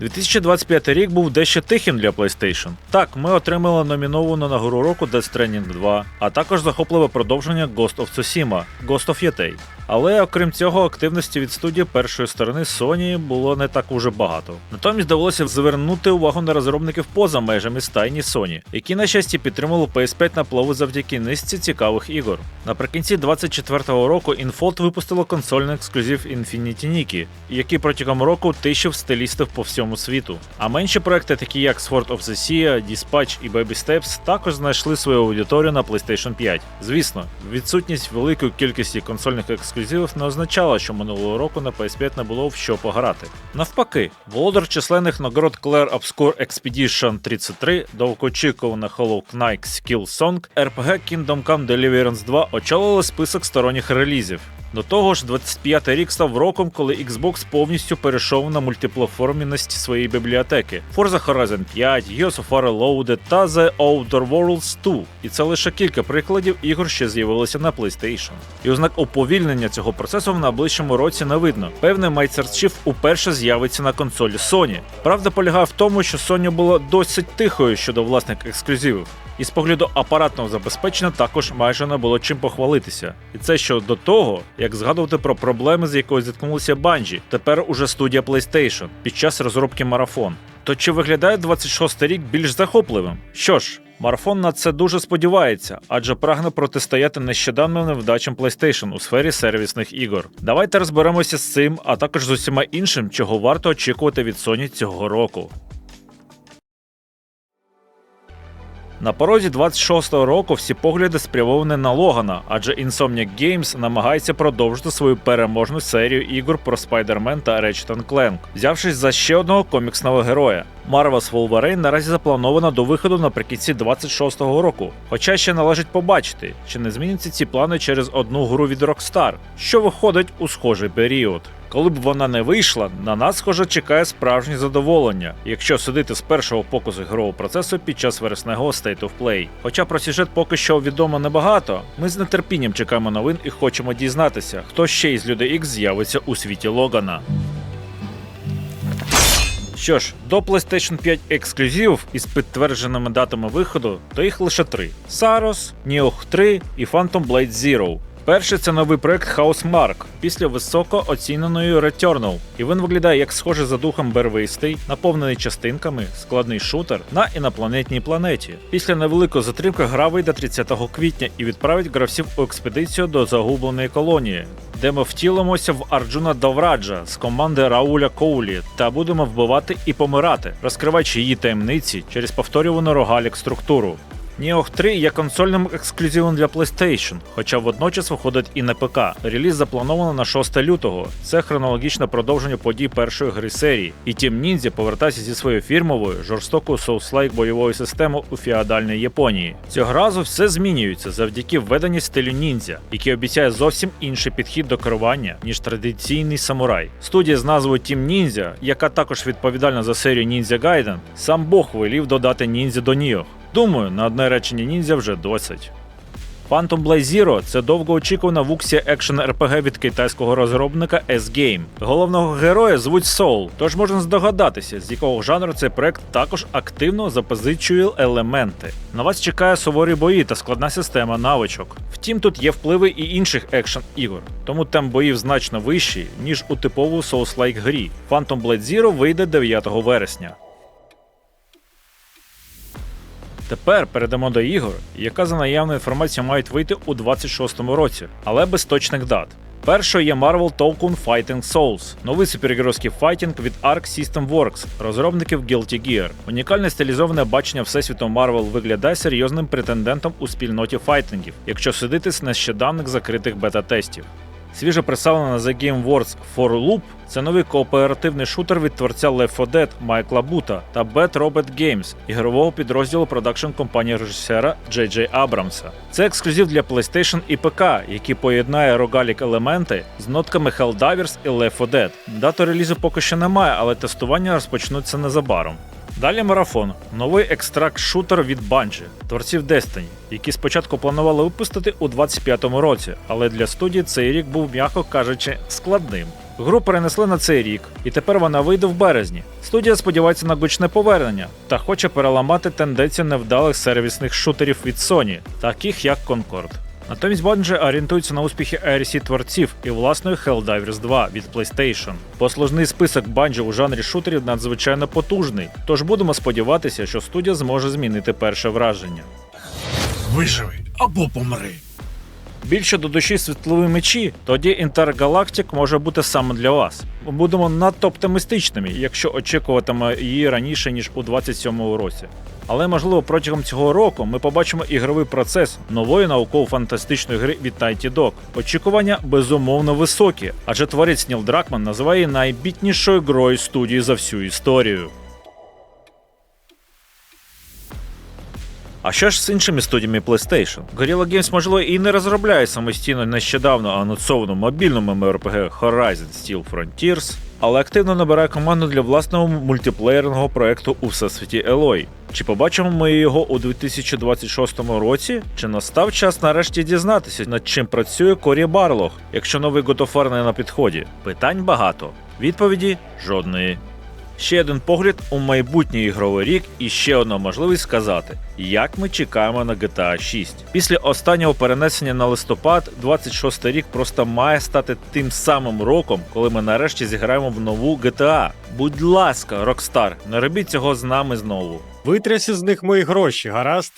2025 рік був дещо тихим для PlayStation. Так, ми отримали номіновану на гру року Death Stranding 2, а також захопливе продовження Ghost of Tsushima – Ghost of Yotei. Але окрім цього, активності від студії першої сторони Sony було не так уже багато. Натомість довелося звернути увагу на розробників поза межами стайні Sony, які на щастя підтримали PS5 на плаву завдяки низці цікавих ігор. Наприкінці 24-го року Infold випустило консольний ексклюзив Infinity Nikki, який протягом року тищив стилістів по всьому світу. А менші проекти, такі як Sword of the Sea, Dispatch і Baby Steps, також знайшли свою аудиторію на PlayStation 5. Звісно, відсутність великої кількості консольних ексклюзивів не означало, що минулого року на PS5 не було в що пограти. Навпаки, володар численних нагород Claire Obscure Expedition 33, довгоочікувана Hollow Knight Skill Song, RPG Kingdom Come Deliverance 2 очолили список сторонніх релізів. До того ж, 25-й рік став роком, коли Xbox повністю перейшов на мультиплатформіність своєї бібліотеки. Forza Horizon 5, Gears of War Reloaded та The Outer Worlds 2. І це лише кілька прикладів ігор, що з'явилися на PlayStation. І ознак уповільнення цього процесу в найближчому році не видно. Певне, Master Chief уперше з'явиться на консолі Sony. Правда полягає в тому, що Sony була досить тихою щодо власних ексклюзивів. І з погляду апаратного забезпечення також майже не було чим похвалитися. І це що до того, як згадувати про проблеми, з якою зіткнулися Bungie, тепер уже студія PlayStation під час розробки марафон. То чи виглядає 26-й рік більш захопливим? Що ж, марафон на це дуже сподівається, адже прагне протистояти нещодавним невдачам PlayStation у сфері сервісних ігор. Давайте розберемося з цим, а також з усіма іншим, чого варто очікувати від Sony цього року. На порозі 26-го року всі погляди спрямовані на Логана, адже Insomniac Games намагається продовжити свою переможну серію ігор про Spider-Man та Ratchet Clank, взявшись за ще одного коміксного героя. Marvel's Wolverine наразі заплановано до виходу наприкінці 26-го року. Хоча ще належить побачити, чи не зміняться ці плани через одну гру від Rockstar, що виходить у схожий період. Коли б вона не вийшла, на нас, схоже, чекає справжнє задоволення, якщо судити з першого показу ігрового процесу під час вересневого State of Play. Хоча про сюжет поки що відомо небагато, ми з нетерпінням чекаємо новин і хочемо дізнатися, хто ще із людей X з'явиться у світі Логана. Що ж, до PlayStation 5 ексклюзивів із підтвердженими датами виходу, то їх лише три: Saros, Nioh 3 і Phantom Blade Zero. Перший це новий проект House Mark після високо оціненої Returnal, і він виглядає як схожий за духом барвистий, наповнений частинками, складний шутер на інопланетній планеті. Після невеликої затримки гра вийде 30 квітня і відправить гравців у експедицію до загубленої колонії, де ми втілимося в Арджуна Довраджа з команди Рауля Коулі та будемо вбивати і помирати, розкриваючи її таємниці через повторювану рогалік структуру. Nioh 3 є консольним ексклюзивом для PlayStation, хоча водночас виходить і на ПК. Реліз заплановано на 6 лютого. Це хронологічне продовження подій першої гри серії. І Team Ninja повертається зі своєю фірмовою жорстокою соус-лайк бойовою системою у феодальній Японії. Цього разу все змінюється завдяки введенню стилю ніндзя, який обіцяє зовсім інший підхід до керування, ніж традиційний самурай. Студія з назвою Team Ninja, яка також відповідальна за серію Ninja Gaiden, сам Бог велів додати ніндзя до Nioh. Думаю, на одне речення ніндзя вже досить. Phantom Blade Zero – це довгоочікувана вуксія екшен РПГ від китайського розробника S-Game. Головного героя звуть Soul, тож можна здогадатися, з якого жанру цей проект також активно запозичує елементи. На вас чекає суворі бої та складна система навичок. Втім, тут є впливи і інших екшен ігор, тому темп боїв значно вищий, ніж у типову Souls-like грі. Phantom Blade Zero вийде 9 вересня. Тепер перейдемо до ігор, яка за наявною інформацією мають вийти у 26-му році, але без точних дат. Першою є Marvel Token Fighting Souls, новий супергеройський файтінг від Arc System Works, розробників Guilty Gear. Унікальне стилізоване бачення всесвіту Marvel виглядає серйозним претендентом у спільноті файтингів, якщо судити з нещодавних закритих бета-тестів. Свіже представлена The Game Awards For Loop – це новий кооперативний шутер від творця Left 4 Dead Майкла Бута та Bad Robot Games, ігрового підрозділу продакшн компанії режисера Джей Абрамса. Це ексклюзив для PlayStation і ПК, який поєднає рогалік елементи з нотками Helldivers і Left 4 Dead. Дату релізу поки що немає, але тестування розпочнуться незабаром. Далі марафон новий екстракт-шутер від Bungie, творців Destiny, які спочатку планували випустити у 25-му році, але для студії цей рік був, м'яко кажучи, складним. Гру перенесли на цей рік, і тепер вона вийде в березні. Студія сподівається на гучне повернення та хоче переламати тенденцію невдалих сервісних шутерів від Sony, таких як Concord. Натомість Bungie орієнтується на успіхи arc творців і власної Helldivers 2 від PlayStation. Послужний список Bungie у жанрі шутерів надзвичайно потужний, тож будемо сподіватися, що студія зможе змінити перше враження. Виживи або помри. Більше до душі світлові мечі, тоді Intergalactic може бути саме для вас. Ми будемо надто оптимістичними, якщо очікуватиме її раніше ніж у 27-му році. Але можливо протягом цього року ми побачимо ігровий процес нової науково-фантастичної гри від Naughty Dog. Очікування безумовно високі, адже творець Ніл Дракман називає її найбітнішою грою студії за всю історію. А що ж з іншими студіями PlayStation? Guerrilla Games, можливо, і не розробляє самостійно нещодавно анонсовану мобільну MMORPG Horizon Steel Frontiers, але активно набирає команду для власного мультиплеєрного проекту у всесвіті Eloy. Чи побачимо ми його у 2026 році? Чи настав час нарешті дізнатися, над чим працює Корі Барлог, якщо новий God не на підході? Питань багато. Відповіді жодної. Ще один погляд у майбутній ігровий рік і ще одна можливість сказати, як ми чекаємо на GTA 6. Після останнього перенесення на листопад, 26 рік просто має стати тим самим роком, коли ми нарешті зіграємо в нову GTA. Будь ласка, Rockstar, не робіть цього з нами знову. Витрясі з них мої гроші, гаразд?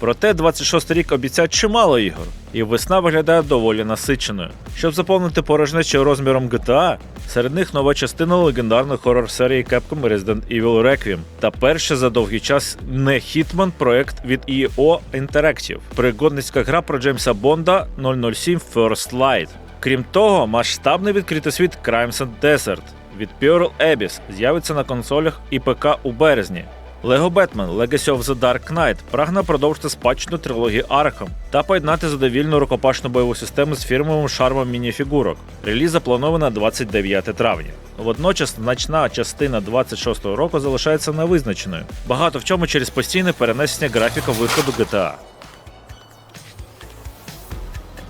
Проте 26 рік обіцяє чимало ігор, і весна виглядає доволі насиченою. Щоб заповнити порожнечу розміром GTA, серед них нова частина легендарної хорор серії Capcom Resident Evil Requiem та перший за довгий час не Hitman проект від EO Interactive, пригодницька гра про Джеймса Бонда 007 First Light. Крім того, масштабний відкритий світ Crimson Desert від Pearl Abyss з'явиться на консолях і ПК у березні. Lego Бетмен Legacy of the Dark Knight прагне продовжити спадщину трилогії Arkham та поєднати задовільну рукопашну бойову систему з фірмовим шармом мініфігурок. Реліз заплановано на 29 травня. Водночас значна частина 26-го року залишається невизначеною. Багато в чому через постійне перенесення графіка виходу GTA.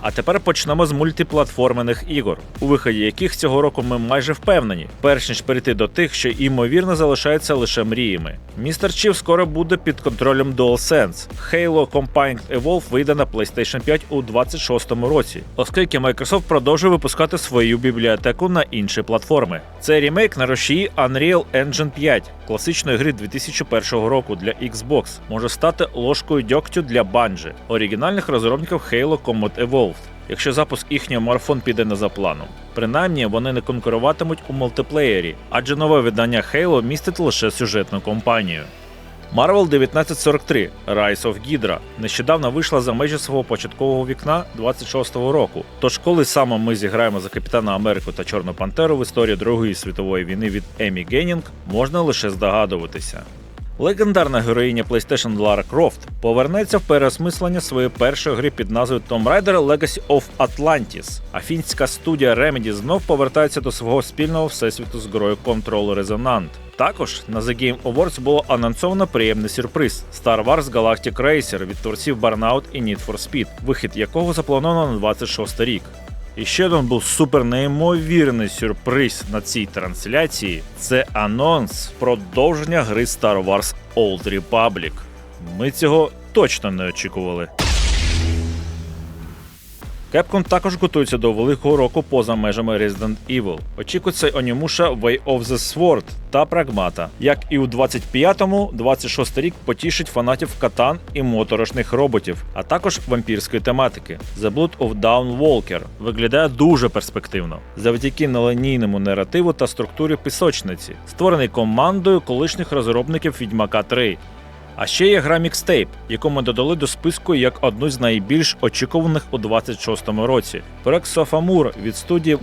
А тепер почнемо з мультиплатформених ігор, у виході яких цього року ми майже впевнені, перш ніж перейти до тих, що ймовірно залишаються лише мріями. Містер Чів скоро буде під контролем DualSense. Halo Combined Evolve вийде на PlayStation 5 у 26-му році, оскільки Microsoft продовжує випускати свою бібліотеку на інші платформи. Це ремейк на рушії Unreal Engine 5, класичної гри 2001 року для Xbox, може стати ложкою дьогтю для Bungie, оригінальних розробників Halo Combat Evolved якщо запуск їхнього марафон піде не за планом. Принаймні вони не конкуруватимуть у мультиплеєрі, адже нове видання Halo містить лише сюжетну кампанію. Marvel 1943 Rise of Hydra нещодавно вийшла за межі свого початкового вікна 26-го року. Тож, коли саме ми зіграємо за Капітана Америку та Чорну Пантеру в історії Другої світової війни від Емі Геннінг, можна лише здогадуватися. Легендарна героїня PlayStation Лара Крофт повернеться в переосмислення своєї першої гри під назвою Tomb Raider Legacy of Atlantis. А фінська студія Remedy знов повертається до свого спільного всесвіту з грою Control Resonant. Також на The Game Awards було анонсовано приємний сюрприз Star Wars Galactic Racer від творців Burnout і Need for Speed, вихід якого заплановано на 26 рік. І ще один був супер неймовірний сюрприз на цій трансляції. Це анонс продовження гри Star Wars Old Republic. Ми цього точно не очікували. Capcom також готується до великого року поза межами Resident Evil. Очікується Онімуша Way of the Sword та Прагмата. Як і у 25-му, 26 рік потішить фанатів катан і моторошних роботів, а також вампірської тематики. The Blood of Walker виглядає дуже перспективно, завдяки нелинійному наративу та структурі пісочниці, створений командою колишніх розробників Відьмака 3. А ще є гра мікстейп, яку ми додали до списку як одну з найбільш очікуваних у 26-му році. Проект Софамур від студії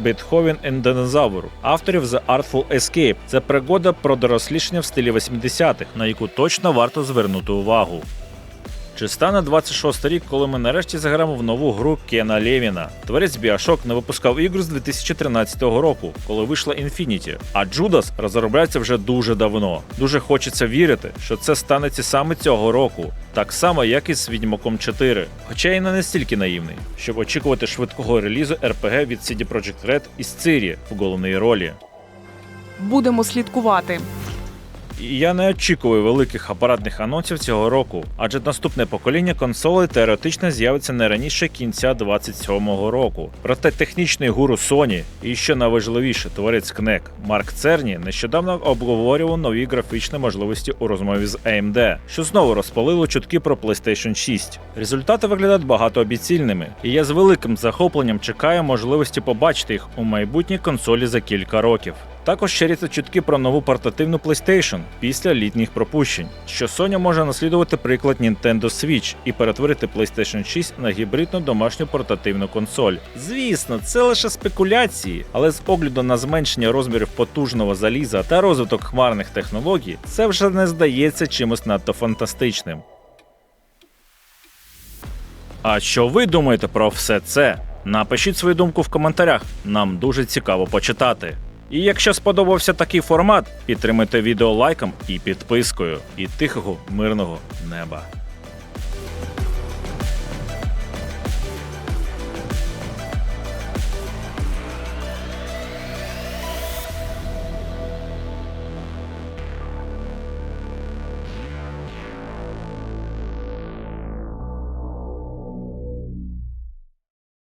and Dinosaur, авторів The Artful Escape. Це пригода про дорослішення в стилі 80-х, на яку точно варто звернути увагу. Чи стане 26 рік, коли ми нарешті заграємо в нову гру Кена Левіна? Творець Bioshock не випускав ігру з 2013 року, коли вийшла Infinity, а Judas розробляється вже дуже давно. Дуже хочеться вірити, що це станеться саме цього року, так само, як і з Відьмаком 4. Хоча й не настільки наївний, щоб очікувати швидкого релізу RPG від CD Projekt Red із Цирі в головній ролі. Будемо слідкувати. Я не очікую великих апаратних анонсів цього року, адже наступне покоління консолей теоретично з'явиться не раніше кінця 27-го року. Проте технічний гуру Sony і що найважливіше, творець KNEC Марк Церні нещодавно обговорював нові графічні можливості у розмові з AMD, що знову розпалило чутки про PlayStation 6. Результати виглядають багатообіцільними, і я з великим захопленням чекаю можливості побачити їх у майбутній консолі за кілька років. Також ширяться чутки про нову портативну PlayStation після літніх пропущень, що Sony може наслідувати приклад Nintendo Switch і перетворити PlayStation 6 на гібридну домашню портативну консоль. Звісно, це лише спекуляції, але з огляду на зменшення розмірів потужного заліза та розвиток хмарних технологій, це вже не здається чимось надто фантастичним. А що ви думаєте про все це? Напишіть свою думку в коментарях, нам дуже цікаво почитати. І якщо сподобався такий формат, підтримайте відео лайком і підпискою. І тихого мирного неба.